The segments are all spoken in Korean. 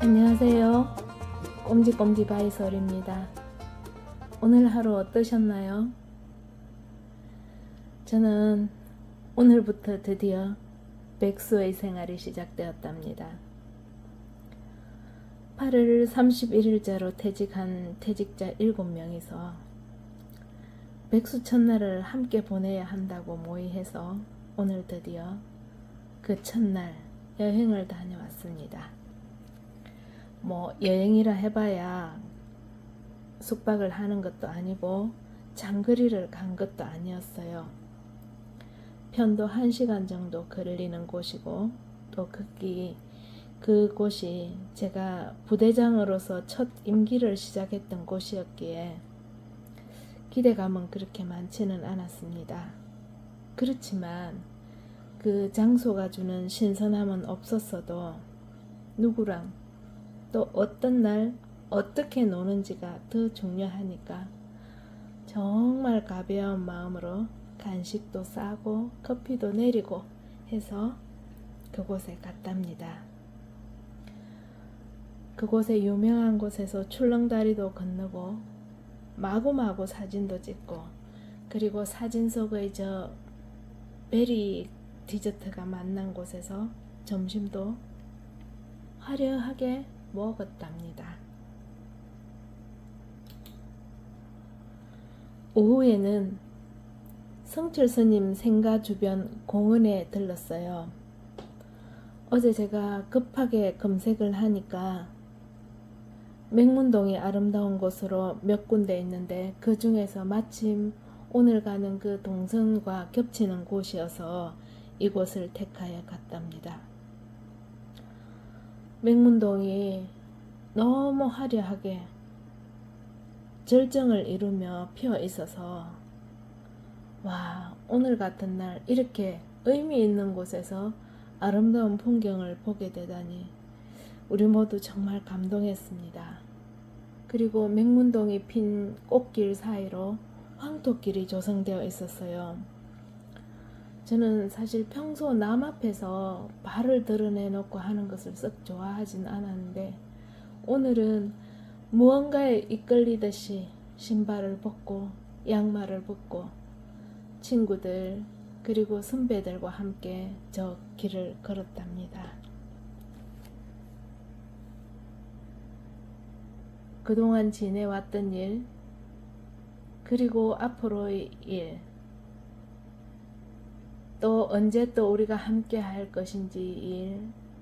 안녕하세요. 꼼지꼼지 바이솔입니다. 오늘 하루 어떠셨나요? 저는 오늘부터 드디어 백수의 생활이 시작되었답니다. 8월 31일자로 퇴직한 퇴직자 7명이서 백수 첫날을 함께 보내야 한다고 모의해서 오늘 드디어 그 첫날 여행을 다녀왔습니다. 뭐 여행이라 해봐야 숙박을 하는 것도 아니고 장거리를 간 것도 아니었어요. 편도 1시간 정도 걸리는 곳이고 또 거기 그곳이 제가 부대장으로서 첫 임기를 시작했던 곳이었기에 기대감은 그렇게 많지는 않았습니다. 그렇지만 그 장소가 주는 신선함은 없었어도 누구랑 또 어떤 날 어떻게 노는지가 더 중요하니까 정말 가벼운 마음으로 간식도 싸고 커피도 내리고 해서 그곳에 갔답니다. 그곳에 유명한 곳에서 출렁다리도 건너고 마구마구 사진도 찍고 그리고 사진 속의 저 베리 디저트가 만난 곳에서 점심도 화려하게 먹었답니다. 오후에는 성철 스님 생가 주변 공원에 들렀어요. 어제 제가 급하게 검색을 하니까 맹문동이 아름다운 곳으로 몇 군데 있는데 그 중에서 마침 오늘 가는 그 동선과 겹치는 곳이어서 이곳을 택하여 갔답니다. 맹문동이 너무 화려하게 절정을 이루며 피어 있어서 와 오늘 같은 날 이렇게 의미 있는 곳에서 아름다운 풍경을 보게 되다니 우리 모두 정말 감동했습니다. 그리고 맹문동이 핀 꽃길 사이로 황토길이 조성되어 있었어요. 저는 사실 평소 남 앞에서 발을 드러내놓고 하는 것을 썩 좋아하진 않았는데 오늘은 무언가에 이끌리듯이 신발을 벗고 양말을 벗고 친구들 그리고 선배들과 함께 저 길을 걸었답니다. 그동안 지내왔던 일, 그리고 앞으로의 일, 또 언제 또 우리가 함께 할 것인지 일,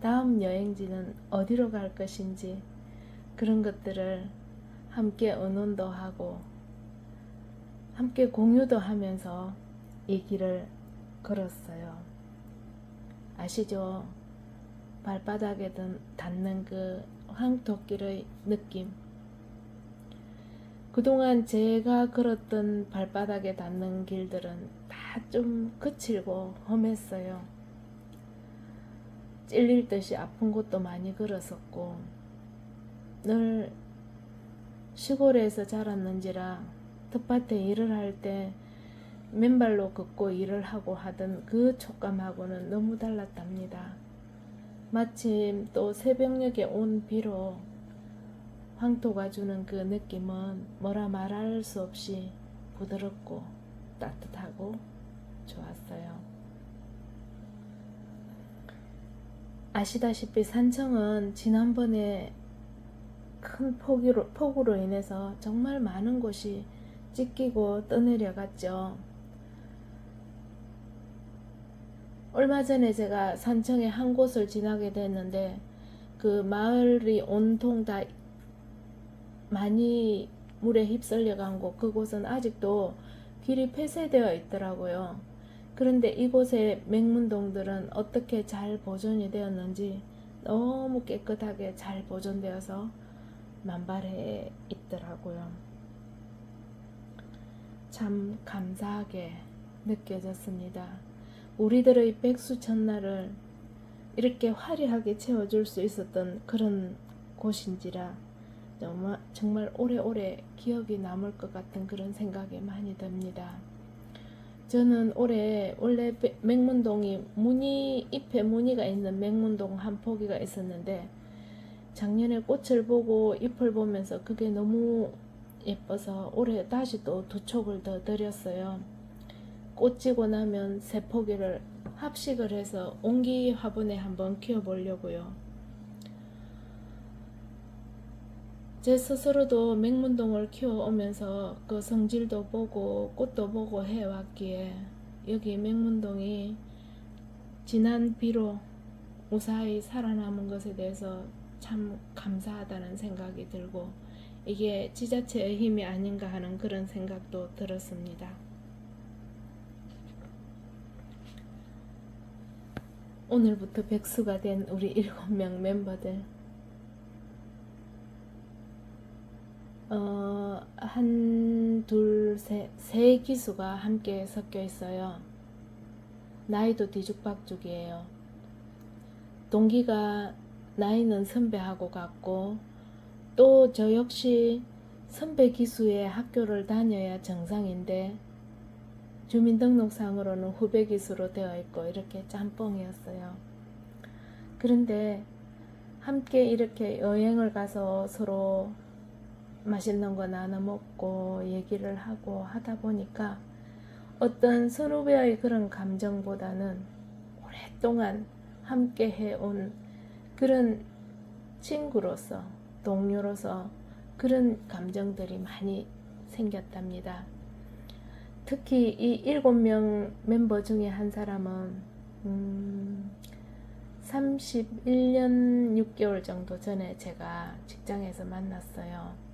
다음 여행지는 어디로 갈 것인지 그런 것들을 함께 의논도 하고 함께 공유도 하면서 이 길을 걸었어요. 아시죠? 발바닥에 닿는 그 황토길의 느낌. 그동안 제가 걸었던 발바닥에 닿는 길들은 다 좀 거칠고 험했어요. 찔릴 듯이 아픈 곳도 많이 걸었었고, 늘 시골에서 자랐는지라 텃밭에 일을 할 때 맨발로 걷고 일을 하고 하던 그 촉감하고는 너무 달랐답니다. 마침 또 새벽녘에 온 비로 황토가 주는 그 느낌은 뭐라 말할 수 없이 부드럽고 따뜻하고 좋았어요. 아시다시피 산청은 지난번에 큰 폭우로, 폭우로 인해서 정말 많은 곳이 찢기고 떠내려갔죠. 얼마 전에 제가 산청의 한 곳을 지나게 됐는데 그 마을이 온통 다 많이 물에 휩쓸려 간 곳, 그곳은 아직도 길이 폐쇄되어 있더라고요. 그런데 이곳의 맹문동들은 어떻게 잘 보존이 되었는지 너무 깨끗하게 잘 보존되어서 만발해 있더라고요. 참 감사하게 느껴졌습니다. 우리들의 백수 첫날을 이렇게 화려하게 채워줄 수 있었던 그런 곳인지라 정말, 정말 오래오래 기억이 남을 것 같은 그런 생각이 많이 듭니다. 저는 올해 원래 맹문동이 무늬 잎에 무늬가 있는 맹문동 한 포기가 있었는데 작년에 꽃을 보고 잎을 보면서 그게 너무 예뻐서 올해 다시 또 두 촉을 더 들였어요. 꽃 지고 나면 세 포기를 합식을 해서 옹기 화분에 한번 키워보려고요. 제 스스로도 맹문동을 키워오면서 그 성질도 보고 꽃도 보고 해왔기에 여기 맹문동이 지난 비로 무사히 살아남은 것에 대해서 참 감사하다는 생각이 들고 이게 지자체의 힘이 아닌가 하는 그런 생각도 들었습니다. 오늘부터 백수가 된 우리 일곱 명 멤버들 어, 한, 둘, 셋, 세 기수가 함께 섞여 있어요. 나이도 뒤죽박죽이에요. 동기가 나이는 선배하고 같고, 또 저 역시 선배 기수의 학교를 다녀야 정상인데, 주민등록상으로는 후배 기수로 되어 있고, 이렇게 짬뽕이었어요. 그런데 함께 이렇게 여행을 가서 서로 맛있는 거 나눠 먹고 얘기를 하고 하다 보니까 어떤 선후배의 그런 감정보다는 오랫동안 함께 해온 그런 친구로서 동료로서 그런 감정들이 많이 생겼답니다. 특히 이 일곱 명 멤버 중에 한 사람은 음, 31년 6개월 정도 전에 제가 직장에서 만났어요.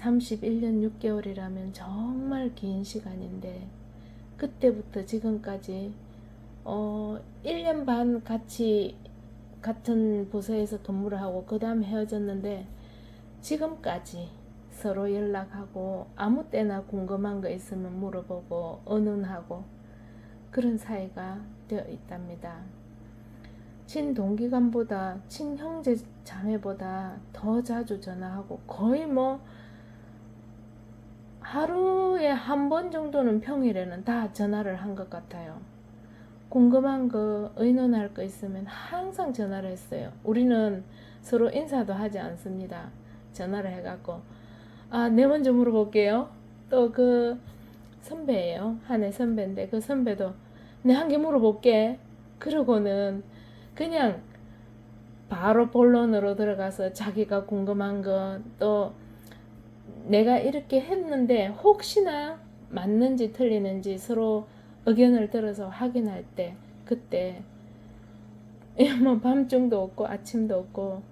31년 6개월이라면 정말 긴 시간인데 그때부터 지금까지 어 1년 반 같이 같은 부서에서 근무를 하고 그 다음 헤어졌는데 지금까지 서로 연락하고 아무 때나 궁금한 거 있으면 물어보고 의논하고 그런 사이가 되어 있답니다. 친동기간보다 친형제 자매보다 더 자주 전화하고 거의 뭐 하루에 한 번 정도는 평일에는 다 전화를 한 것 같아요. 궁금한 거, 의논할 거 있으면 항상 전화를 했어요. 우리는 서로 인사도 하지 않습니다. 전화를 해갖고, 아, 내 먼저 물어볼게요. 또 그 선배예요. 한해 선배인데 그 선배도 내 한 개 물어볼게. 그러고는 그냥 바로 본론으로 들어가서 자기가 궁금한 거 또 내가 이렇게 했는데 혹시나 맞는지 틀리는지 서로 의견을 들어서 확인할 때 그때 뭐 밤중도 없고 아침도 없고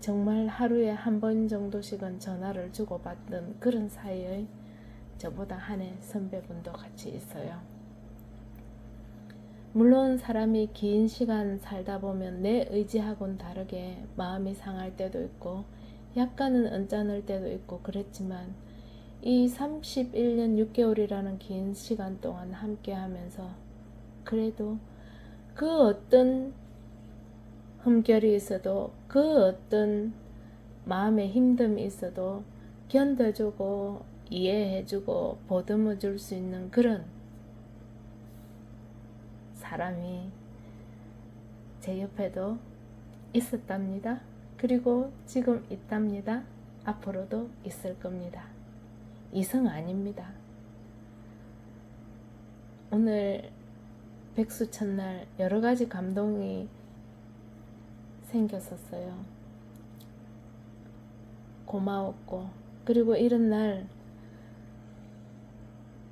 정말 하루에 한 번 정도씩은 전화를 주고받던 그런 사이의 저보다 한 해 선배분도 같이 있어요. 물론 사람이 긴 시간 살다 보면 내 의지하고는 다르게 마음이 상할 때도 있고 약간은 언짢을 때도 있고 그랬지만 이 31년 6개월이라는 긴 시간 동안 함께 하면서 그래도 그 어떤 흠결이 있어도 그 어떤 마음의 힘듦이 있어도 견뎌주고 이해해주고 보듬어 줄 수 있는 그런 사람이 제 옆에도 있었답니다. 그리고 지금 있답니다. 앞으로도 있을 겁니다. 이성 아닙니다. 오늘 백수 첫날 여러 가지 감동이 생겼었어요. 고마웠고, 그리고 이런 날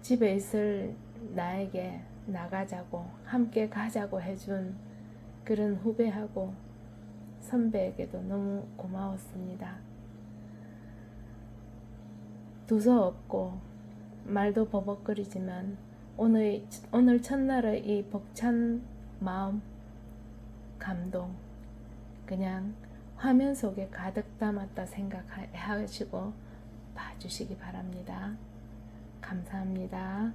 집에 있을 나에게 나가자고, 함께 가자고 해준 그런 후배하고 선배에게도 너무 고마웠습니다. 두서 없고 말도 버벅거리지만 오늘 오늘 첫날의 이 벅찬 마음 감동 그냥 화면 속에 가득 담았다 생각하시고 봐주시기 바랍니다. 감사합니다.